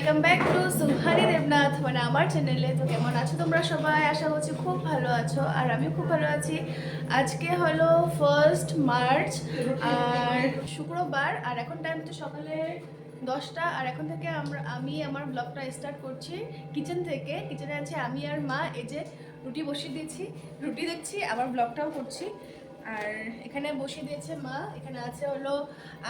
Welcome back to Suhani Debnath মানে আমার চ্যানেলে তো কেমন আছো তোমরা সবাই? আশা করছি খুব ভালো আছো, আর আমি খুব ভালো আছি। আজকে হলো ফার্স্ট মার্চ আর শুক্রবার, আর এখন টাইম তো সকালে দশটা, আর এখন থেকে আমরা, আমি আমার ব্লগটা স্টার্ট করছি কিচেন থেকে। কিচেনে আছে আমি আর মা, এই যে রুটি বসিয়ে দিয়েছি। রুটি দেখছি, আবার ব্লগটাও করছি। আর এখানে বসিয়ে দিয়েছে মা, এখানে আছে হলো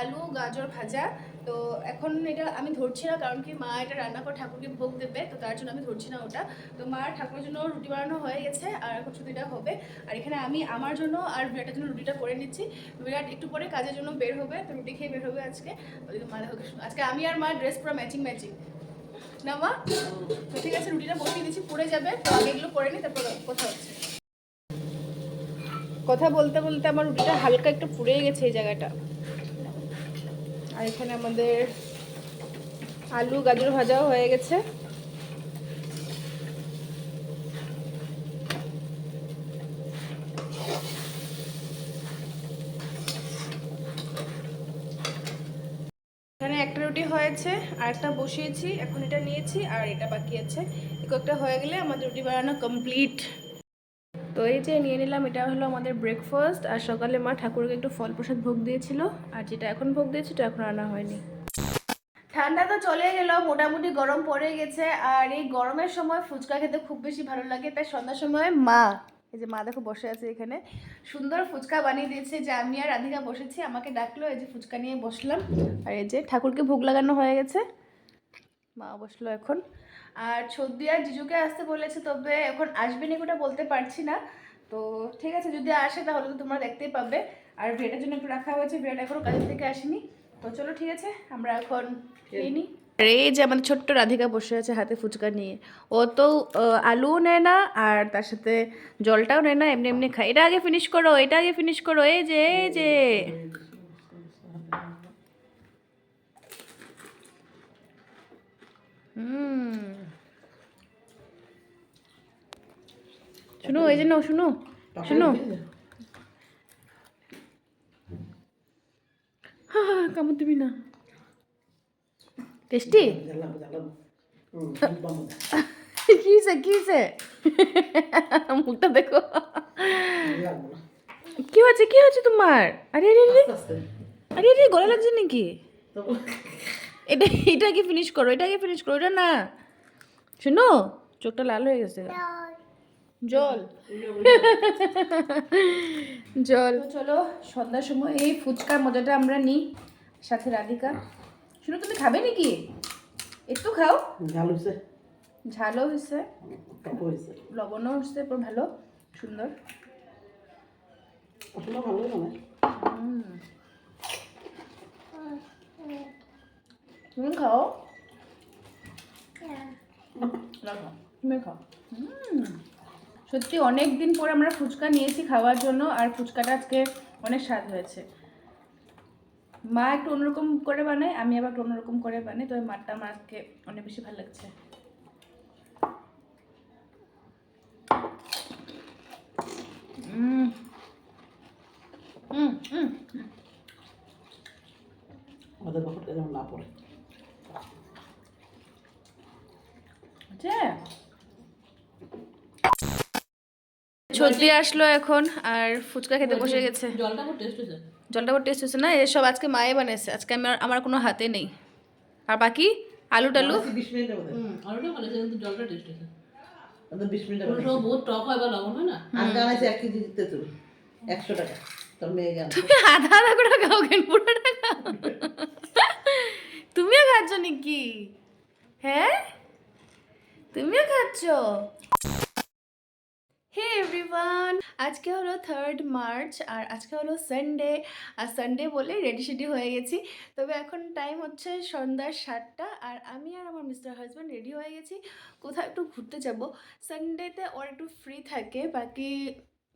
আলু, গাজর ভাজা। তো এখন এটা আমি ধরছি না, কারণ কি মা এটা রান্না করে ঠাকুরকে ভোগ দেবে, তো তার জন্য আমি ধরছি না ওটা। তো মার ঠাকুরের জন্য রুটি বানানো হয়ে গেছে, আর এখন এটা হবে। আর এখানে আমি আমার জন্য আর বিরাটের জন্য রুটিটা করে নিচ্ছি। বিরাট একটু পরে কাজের জন্য বের হবে, তো রুটি খেয়ে বের হবে আজকে। মা আজকে আমি আর মা ড্রেস পুরো ম্যাচিং ম্যাচিং। না মা? তো ঠিক আছে, রুটিটা বসিয়ে দিচ্ছি, পড়ে যাবে। তো আগে এগুলো করে নিই তারপর কথা হচ্ছে। কথা বলতে বলতে আমার রুটিটা হালকা একটু পুড়ে গেছে এই জায়গাটা। আর এখানে আমাদের আলু, গাজর ভাজাও হয়ে গেছে। এখানে একটা রুটি হয়েছে আর একটা বসিয়েছি, এখন এটা নিয়েছি, আর এটা বাকি আছে। একটা হয়ে গেলে আমাদের রুটি বানানো কমপ্লিট তো এই যে নিয়ে নিলাম, এটা হলো আমাদের ব্রেকফাস্ট আর সকালে মা ঠাকুরকে একটু ফল প্রসাদ ভোগ দিয়েছিল, আর যেটা এখন ভোগ দিয়েছে এটা এখন আনা হয়নি। ঠান্ডা তো চলে গেল, মোটামুটি গরম পড়ে গেছে, আর এই গরমের সময় ফুচকা খেতে খুব বেশি ভালো লাগে, তাই সন্ধ্যার সময় মা, এই যে মা দেখো বসে আছে এখানে, সুন্দর ফুচকা বানিয়ে দিয়েছে যে আমি আর রাধিকা বসেছি, আমাকে ডাকলো, এই যে ফুচকা নিয়ে বসলাম, আর এই যে ঠাকুরকে ভোগ লাগানো হয়ে গেছে, মা বসল এখন। আর ছদ্দি আর জিজুকে আসতে বলেছে তবে এখন আসবে নাকি ওটা বলতে পারছি না। তো ঠিক আছে যদি আসে তাহলে তো তোমরা দেখতেই পাবে। আর ভিড়ের জন্য একটু রাখা হয়েছে ভিড়টা এখনও কাজের থেকে আসেনি। তো চলো ঠিক আছে আমরা এখন খেয়ে নিই। আর এই যে আমাদের ছোট্ট রাধিকা বসে আছে হাতে ফুচকা নিয়ে ও তো আলুও নেয় না আর তার সাথে জলটাও নেয় না এমনি এমনি খায়। এটা আগে ফিনিশ করো এটা আগে ফিনিশ করো এই যে এই যে। শুনো এই যে নাও শুনো শুনো। হা হা কামড় দিবি না। টেস্টি? কিসে কিসে মুখটা দেখো। কি হয়েছে কি হয়েছে তোমার? আরে আরে আরে। আরে আরে গলা লাগছে নাকি? এটা এটা আগে ফিনিশ করো এটা আগে ফিনিশ করো এটা না। শুনো চোখটা লাল হয়ে গেছে। জল। জল। চলো সন্ধ্যার সময় এই ফুচকার মজাটা আমরা নিই সাথে রাধিকা। শুনো তুমি খাবে নাকি? একটু খাও। ঝাল হয়েছে ঝালও হয়েছে হয়েছে লবণও হচ্ছে পুরো ভালো সুন্দর। ভালোই মানে তুমি খাও তুমি খাও সত্যি অনেক দিন পর আমরা ফুচকা নিয়েছি খাওয়ার জন্য আর ফুচকাটা আজকে অনেক স্বাদ হয়েছে। মা একটু অন্যরকম করে বানায় আমি আবার একটু অন্যরকম করে বানাই তবে মারটা আমার আজকে অনেক বেশি ভালো লাগছে। আমাদের যেমন না পড়ে। সর্দি আসলো এখন আর ফুচকা খেতে বসে গেছে। জলটা খুব টেস্ট হয়েছে। জলটা খুব টেস্ট হচ্ছে না? এসব আজকে মায়ে বানিয়েছে আজকে আমার আমার কোনো হাতে নেই। আর বাকি? আলু টালু? বিশ মিনিটের মধ্যে। আলুটা ভালো কিন্তু জলটা টেস্ট হয়েছে। আমাদের বিশ মিনিটের কোনো মধ্যে। সময় বহুত টক হয় বা লবণ হয় না? আজকে আনাইছে এক কেজি দিতে তুমি একশো টাকা। তোর মেয়ে গেল। তুমি আধা আধা করে খাও কেন? পুরোটা খাও। তুমিও খাচ্ছ নাকি? হ্যাঁ? তুমিও খাচ্ছ? হে এভরিওয়ান আজকে হলো থার্ড মার্চ আর আজকে হলো সানডে আর সানডে বলে রেডি সেডি হয়ে গেছি। তবে এখন টাইম হচ্ছে সন্ধ্যার সাতটা আর আমি আর আমার মিস্টার হাজব্যান্ড রেডি হয়ে গেছি। কোথাও একটু ঘুরতে যাব। সানডেতে ওর একটু ফ্রি থাকে। বাকি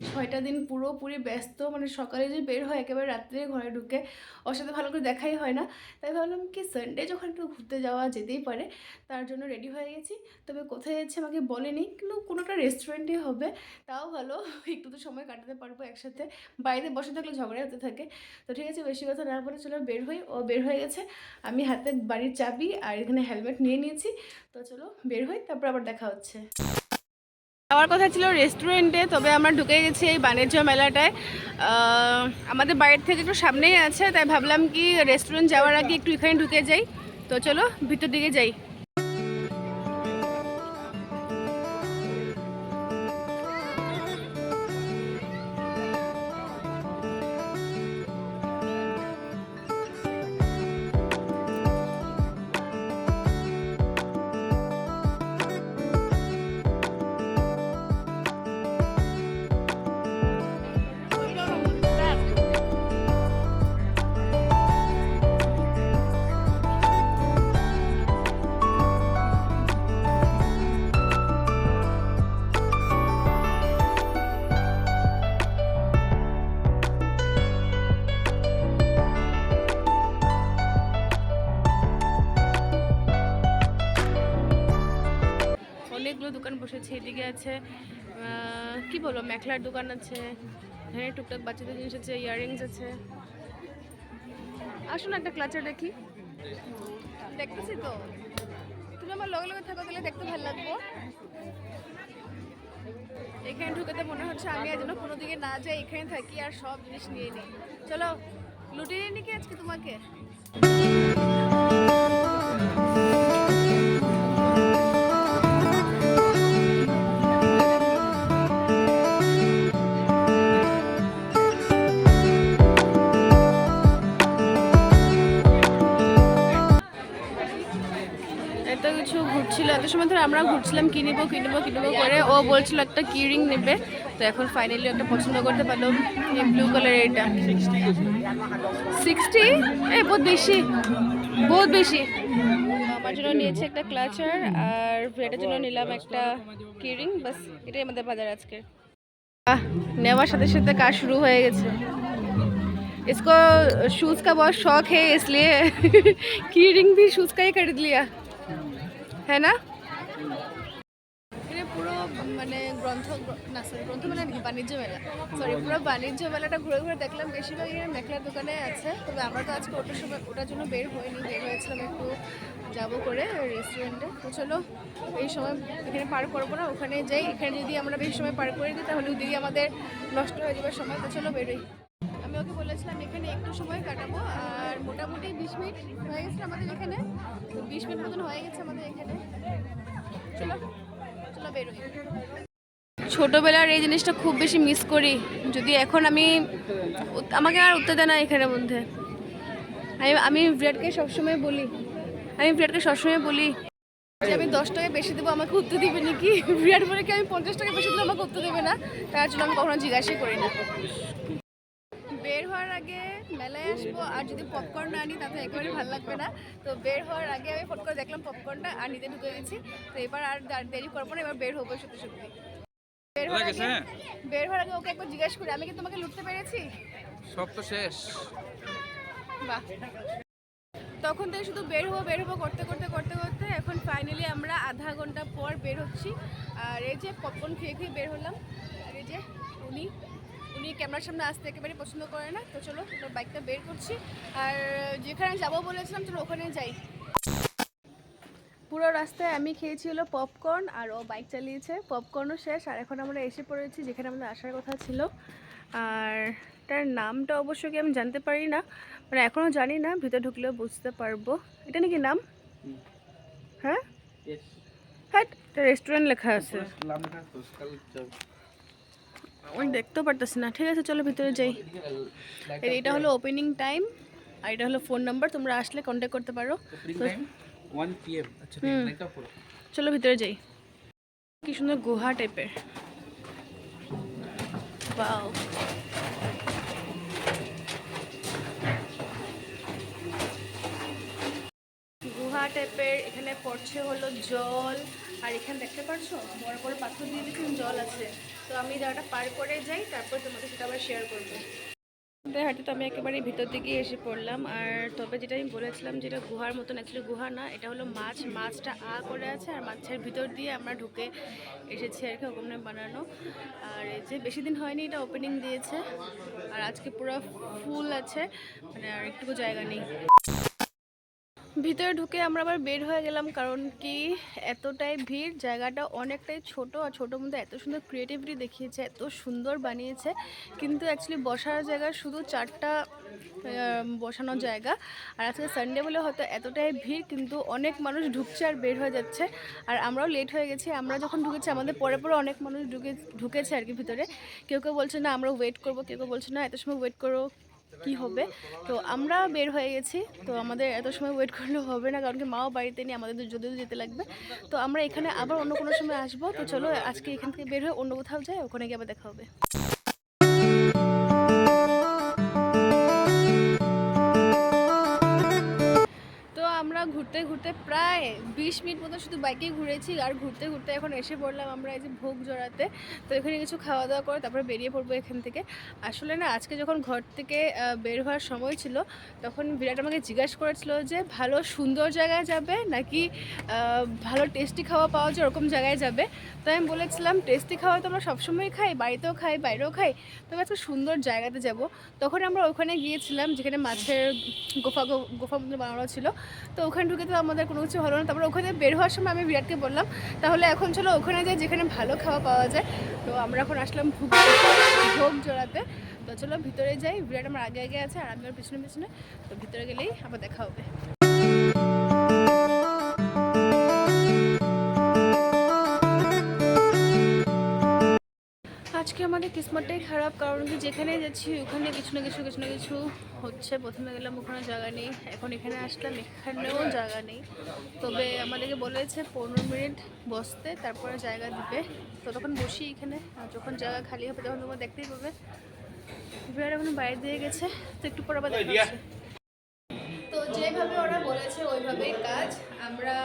ছয়টা দিন পুরোপুরি ব্যস্ত মানে সকালে যে বের হয় একেবারে রাত্রে ঘরে ঢুকে ওর সাথে ভালো করে দেখাই হয় না। তাই ভাবলাম কি সানডে যখন একটু ঘুরতে যাওয়া যেতেই পারে, তার জন্য রেডি হয়ে গেছি। তবে কোথায় যাচ্ছে আমাকে বলেনি, কিন্তু কোনো একটা রেস্টুরেন্টে হবে, তাও ভালো। একটু তো সময় কাটাতে পারব একসাথে। বাইরে বসে থাকলে ঝগড়া হতে থাকে। তো ঠিক আছে, বেশি কথা না বলে চলো বের হই। ও বের হয়ে গেছে। আমি হাতে বাড়ির চাবি আর এখানে হেলমেট নিয়ে নিয়েছি। তো চলো বের হই, তারপর আবার দেখা হচ্ছে। যাওয়ার কথা ছিল রেস্টুরেন্টে তবে আমরা ঢুকে গেছি এই বাণিজ্য মেলাটায়। আমাদের বাড়ির থেকে একটু সামনেই আছে, তাই ভাবলাম কি রেস্টুরেন্ট যাওয়ার আগে একটু এখানে ঢুকে যাই। তো চলো, ভিতর দিকে যাই। অনেকগুলো দোকান বসেছে, এদিকে আছে কি বলব, মেখলার দোকান আছে, এখানে টুকটাক বাচ্চাদের জিনিস আছে, ইয়াররিংস আছে। আসুন একটা ক্লাচার দেখি। দেখতেছি তো। তুমি আমার লগে লগে থাকো, তাহলে দেখতে ভালো লাগবো। এখানে ঢুকেতে মনে হচ্ছে আমি আর যেন কোনো দিকে না যাই, এখানে থাকি আর সব জিনিস নিয়ে নিই। চলো, লুটিয়ে নিয়ে কি আজকে তোমাকে? আমরা ঘুরছিলাম কিনবো কিনবো কিনবো করে ও বলছিল একটা কিরিং নেবে তো এখন ফাইনালি একটা পছন্দ করতে পারলো এই ব্লু কালার এটা সিক্সটি এ বহুত বেশি বহুত বেশি আমার জন্য নিয়েছে একটা ক্লাচার আর এটার জন্য নিলাম একটা কিরিং বাস এটাই আমাদের বাজার আজকে আহ নেওয়ার সাথে সাথে কাজ শুরু হয়ে গেছে इसको शूज़ का बहुत शौक है इसलिए की रिंग भी शूज़ का ही खरीद लिया है ना এটা পুরো মানে গ্রন্থ না সরি গ্রন্থ মেলা নাকি বাণিজ্য মেলা। সরি পুরো বাণিজ্য মেলাটা ঘুরে ঘুরে দেখলাম। বেশিরভাগ এখানে মেখলার দোকানে আছে। তবে আমরা তো আজকে ওটার সময়, ওটার জন্য বের হইনি। বের হয়েছিলাম একটু যাব করে রেস্টুরেন্টে তো চলো, এই সময় এখানে পার করব না, ওখানে যাই। এখানে যদি আমরা বেশি সময় পার করে দিই, তাহলে ওদিকে আমাদের নষ্ট হয়ে যাবার সময়। তো চলো বেরোই। আমি ওকে বলেছিলাম, এখানে একটু সময় কাটাবো। আর মোটামুটি বিশ মিনিট হয়ে গেছে আমাদের এখানে। বিশ মিনিট মতন হয়ে গেছে আমাদের এখানে। ছোটোবেলার এই জিনিসটা খুব বেশি মিস করি। যদি এখন আমি আমাকে আর উঠতে দেয় না এখানের মধ্যে। আমি আমি বিরাটকে সবসময় বলি, আমি বিরাটকে সবসময় বলি যে আমি দশ টাকা বেশি দেবো, আমাকে উত্তর দিবে নাকি? বিরাট বলে কি আমি পঞ্চাশ টাকা বেশি দিলে আমাকে উত্তর দেবে না? তার জন্য আমি কখনো জিজ্ঞাসাই করি না। বের হওয়ার আগে মেলায় আসব আর যদি পপকর্ন না আনি তাতে একেবারে ভালো লাগবে না। তো বের হওয়ার আগে আমি ফট করে দেখলাম পপকর্নটা আর নিতে ঢুকে গেছি। তো এবার আর দেরি করব না এবার বের হব সত্যি সত্যি বের হওয়ার আগে বের হওয়ার আগে ওকে একবার জিজ্ঞাসা করি আমি কি তোমাকে লুটতে পেরেছি? সব তো শেষ। বাহ। তখন থেকে শুধু বের হব বের হব করতে করতে করতে করতে। এখন ফাইনালি আমরা আধা ঘণ্টা পর বের হচ্ছি। আর এই যে পপকর্ন খেয়ে খেয়ে বের হলাম। আর এই যে উনি উনি ক্যামেরার সামনে আসতে একেবারে পছন্দ করে না। তো চলো বাইকটা বের করছি। আর যেখানে যাব বলেছিলাম চলো ওখানে যাই। পুরো রাস্তায় আমি খেয়েছি হলো পপকর্ন আর ও বাইক চালিয়েছে। পপকর্নও শেষ আর এখন আমরা এসে পড়েছি যেখানে আমাদের আসার কথা ছিল। আর তার নামটা অবশ্য কি আমি জানতে পারি না মানে এখনও জানি না ভিতরে ঢুকলেও বুঝতে পারব। এটা নাকি নাম? হ্যাঁ? হ্যাঁ রেস্টুরেন্ট লেখা আছে। আমি দেখতেও পারতেছি না। ঠিক আছে চলো ভিতরে যাই। এর এটা হলো ওপেনিং টাইম আর এটা হলো ফোন নাম্বার তোমরা আসলে কন্ট্যাক্ট করতে পারো। আচ্ছা চলো ভিতরে যাই। কি সুন্দর গুহা টাইপের বাও গুহা টাইপের এখানে পড়ছে হলো জল আর এখানে দেখতে পাচ্ছো বড় বড় পাথর দিয়ে দেখুন জল আছে। তো আমি জায়গাটা পার করে যাই, তারপর তোমাকে সেটা আবার শেয়ার করব। হাঁটতে তো আমি একেবারে ভিতর দিকে এসে পড়লাম। আর তবে যেটা আমি বলেছিলাম যেটা গুহার মতন অ্যাকচুয়ালি গুহা না, এটা হলো মাছ। মাছটা আ করে আছে আর মাছের ভিতর দিয়ে আমরা ঢুকে এসেছি আর কি ওখানে বানানো। আর এই যে বেশি দিন হয়নি, এটা ওপেনিং দিয়েছে। আর আজকে পুরো ফুল আছে। মানে আর একটুকু জায়গা নেই। ভিতরে ঢুকে আমরা আবার বের হয়ে গেলাম, কারণ কি এতটাই ভিড়, জায়গাটা অনেকটাই ছোট আর ছোটোর মধ্যে এত সুন্দর ক্রিয়েটিভিটি দেখিয়েছে, এত সুন্দর বানিয়েছে। কিন্তু অ্যাকচুয়ালি বসার জায়গা শুধু চারটা বসানোর জায়গা। আর আজকে সানডে বলে হয়তো এতটাই ভিড়, কিন্তু অনেক মানুষ ঢুকছে আর বের হয়ে যাচ্ছে। আর আমরাও লেট হয়ে গেছি, আমরা যখন ঢুকেছি, আমাদের পরে পরে অনেক মানুষ ঢুকে, ঢুকেছে আর কি ভিতরে। কেউ কেউ বলছে, না, আমরা ওয়েট করব। কেউ কেউ বলছে, না, এত সময় ওয়েট করো। কি হবে? তো আমরা বের হয়ে গেছি। তো আমাদের এত সময় ওয়েট করলে হবে না, কারণ কি মাও বাড়িতে নিয়ে আমাদের যদিও যেতে লাগবে। তো আমরা এখানে আবার অন্য কোনো সময় আসব। তো চলো আজকে এখান থেকে বের হয়ে অন্য কোথাও যাই, ওখানে গিয়ে আবার দেখা হবে। ঘুরতে ঘুরতে প্রায় বিশ মিনিট মতো শুধু বাইকেই ঘুরেছি আর ঘুরতে ঘুরতে এখন এসে পড়লাম আমরা এই যে ভোগ জড়াতে। তো এখানে কিছু খাওয়া দাওয়া করে তারপরে বেরিয়ে পড়ব এখান থেকে। আসলে না, আজকে যখন ঘর থেকে বের হওয়ার সময় ছিল, তখন বিরাট আমাকে জিজ্ঞাসা করেছিল যে, ভালো সুন্দর জায়গায় যাবে নাকি ভালো টেস্টি খাওয়া পাওয়া যায় ওরকম জায়গায় যাবে? তো আমি বলেছিলাম টেস্টি খাওয়া তো আমরা সবসময় খাই, বাড়িতেও খাই, বাইরেও খাই, তবে আজকে সুন্দর জায়গাতে যাব। তখন আমরা ওখানে গিয়েছিলাম, যেখানে মাছের গোফা গোফা মতো বানানো ছিল। তো ওখানে ঢুকে তো আমাদের কোনো কিছু হলো না। তারপর ওখানে বের হওয়ার সময় আমি বিরাটকে বললাম, তাহলে এখন চলো ওখানে যাই, যেখানে ভালো খাওয়া পাওয়া যায়। তো আমরা এখন আসলাম ভোগ ভোগ জোড়াতে। তো চলো ভিতরে যাই। বিরাট আমার আগে আগে আছে আর আমি ওর পিছনে পিছনে। তো ভিতরে গেলেই আবার দেখা হবে। আজকে আমাদের কিসমতটাই খারাপ কারণ কি যেখানে যাচ্ছি ওখানে কিছু না কিছু কিছু না কিছু হচ্ছে। প্রথমে গেলাম ওখানে জায়গা নেই এখন এখানে আসলাম এখানেও জায়গা নেই। তবে আমাদেরকে বলেছে পনেরো মিনিট বসতে তারপরে জায়গা দিবে। তো তখন বসি এখানে আর যখন জায়গা খালি হবে তখন তোমরা দেখতেই পাবে। বিরাট এখন বাইরে দিয়ে গেছে তো একটু পর আবার দেখা তো যেভাবে ওরা বলেছে ওইভাবেই কাজ। আমরা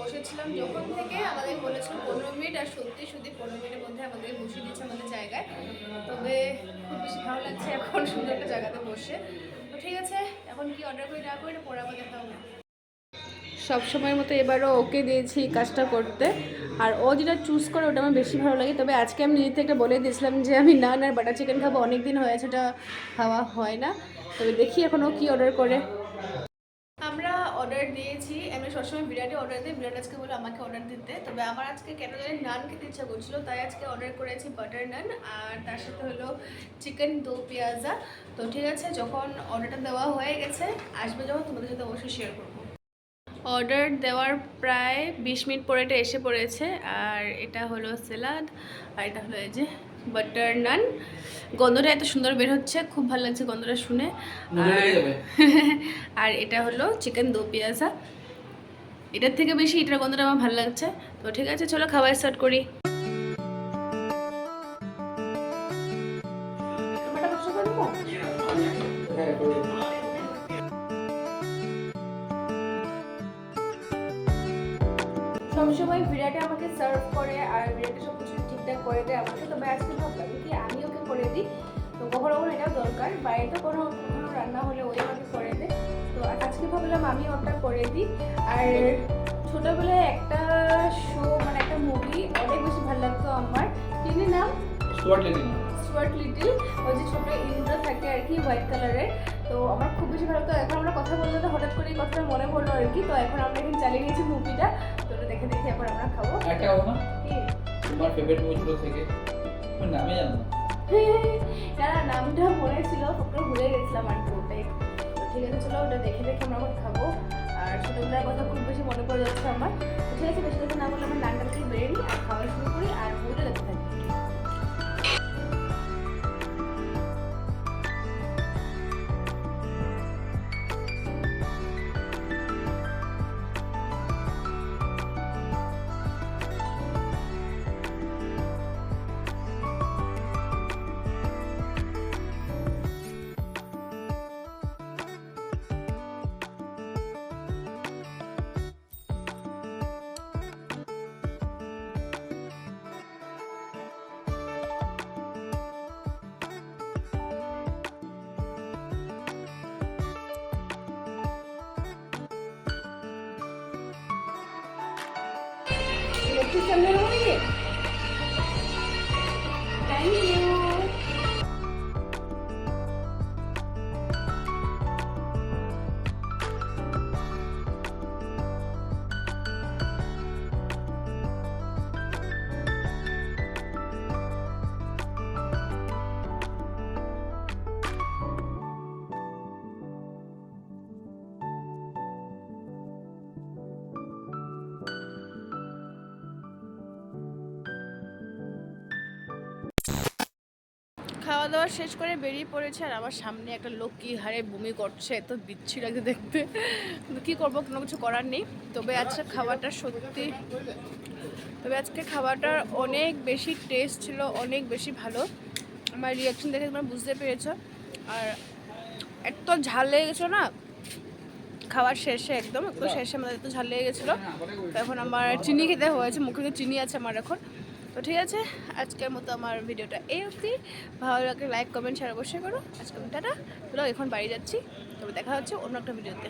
বসেছিলাম যখন থেকে আমাদের বলেছিল পনেরো মিনিট আর সত্যি সত্যি পনেরো মিনিটের মধ্যে আমাদের বসিয়ে দিচ্ছে আমাদের জায়গায়। তবে খুব বেশি ভালো লাগছে এখন সুন্দর একটা জায়গাতে বসে। তো ঠিক আছে, এখন কি অর্ডার করি না করি না পরে দেখা হবে সব সময়ের মতো এবারও ওকে দিয়েছি কাজটা করতে। আর ও যেটা চুজ করে ওটা আমার বেশি ভালো লাগে। তবে আজকে আমি নিজে থেকে বলে দিয়েছিলাম যে আমি নান আর বাটার চিকেন খাব। অনেক দিন হয়েছে ওটা খাওয়া হয় না। তবে দেখি এখন ও কী অর্ডার করে। দিয়েছি সময় বিরিয়ানি অর্ডার দিই বিরিয়ানি আজকে বলে আমাকে অর্ডার দিতে। তবে আমার আজকে কেন জানি নান খেতে ইচ্ছা করছিল তাই আজকে অর্ডার করেছি বাটার নান আর তার সাথে হলো চিকেন দো পেঁয়াজা। তো ঠিক আছে যখন অর্ডারটা দেওয়া হয়ে গেছে আসবে যখন তোমাদের সাথে অবশ্যই শেয়ার করব। অর্ডার দেওয়ার প্রায় বিশ মিনিট পরে এটা এসে পড়েছে। আর এটা হলো সেলাদ আর এটা হলো এই যে বাটার নান গন্ধটা এত সুন্দর বের হচ্ছে খুব ভালো লাগছে গন্ধটা শুনে। আর- আর এটা হলো চিকেন দো পেঁয়াজা। এটার থেকে বেশি, এটার গন্ধটা আমার ভালো লাগছে। তো ঠিক আছে, চলো খাবার স্টার্ট করি। সবসময় বিরাটে আমাকে সার্ভ করে আর বিরাটে সব কিছু ঠিকঠাক করে দেয় আমাকে। তবে আজকে ভাবলাম কি, আমি ওকে করে দিই। তো কখনো কখনো এটাও দরকার। বাড়িতে কোনো কোনো রান্না হলে ওই আমাকে তো ভাবলাম আমি ওটা করে দিই। আর ছোটোবেলায় একটা শো মানে একটা মুভি অনেক বেশি ভালো লাগতো আমার। তিনি নাম? স্টুয়ার্ট লিটিল ওই যে ছোটো ইন্দ্র থাকে আর কি হোয়াইট কালারের তো আমার খুব বেশি ভালো লাগতো। এখন আমরা কথা বলতে তো হঠাৎ করে কথাটা মনে পড়ল আর কি। তো এখন আমরা এখন চালিয়ে নিয়েছি মুভিটা তো ওটা দেখে দেখে এখন আমরা খাব। একটা কথা না? তোমার ফেভারিট মুভি ছোট থেকে? নামে জানো না। নামটা মনে ছিল ভুলে গেছিলাম আর কি। চলো, ওটা দেখে দেখে আমরা এখন খাব। আর ছোটোবেলার কথা খুব বেশি মনে পড়ে যাচ্ছে আমার। ঠিক আছে, বেশি কথা না বলে আমার নানটা থেকে বেরিয়ে আর খাওয়া শুরু করি। আর সিস্টেম নেই নাকি থ্যাংক খাওয়া দাওয়া শেষ করে বেরিয়ে পড়েছে আর আমার সামনে একটা লোক কি হারে বমি করছে, এত বিচ্ছি লাগে দেখতে। কী করব, কোনো কিছু করার নেই। তবে আজকে খাবারটা সত্যি, তবে আজকে খাবারটা অনেক বেশি টেস্ট ছিল, অনেক বেশি ভালো। আমার রিয়াকশন দেখে তোমরা বুঝতে পেরেছ। আর এত ঝাল লেগে গেছিল না, খাওয়ার শেষে একদম একটু শেষে আমাদের এত ঝাল লেগে গেছিল। এখন আমার চিনি খেতে হয়েছে, মুখে চিনি আছে আমার এখন। তো ঠিক আছে, আজকের মতো আমার ভিডিওটা এই অবধি। ভালো লাগে লাইক কমেন্ট শেয়ার অবশ্যই করো। আজকে টাটা। চলো এখন বাড়ি যাচ্ছি। তবে দেখা হচ্ছে অন্য একটা ভিডিওতে।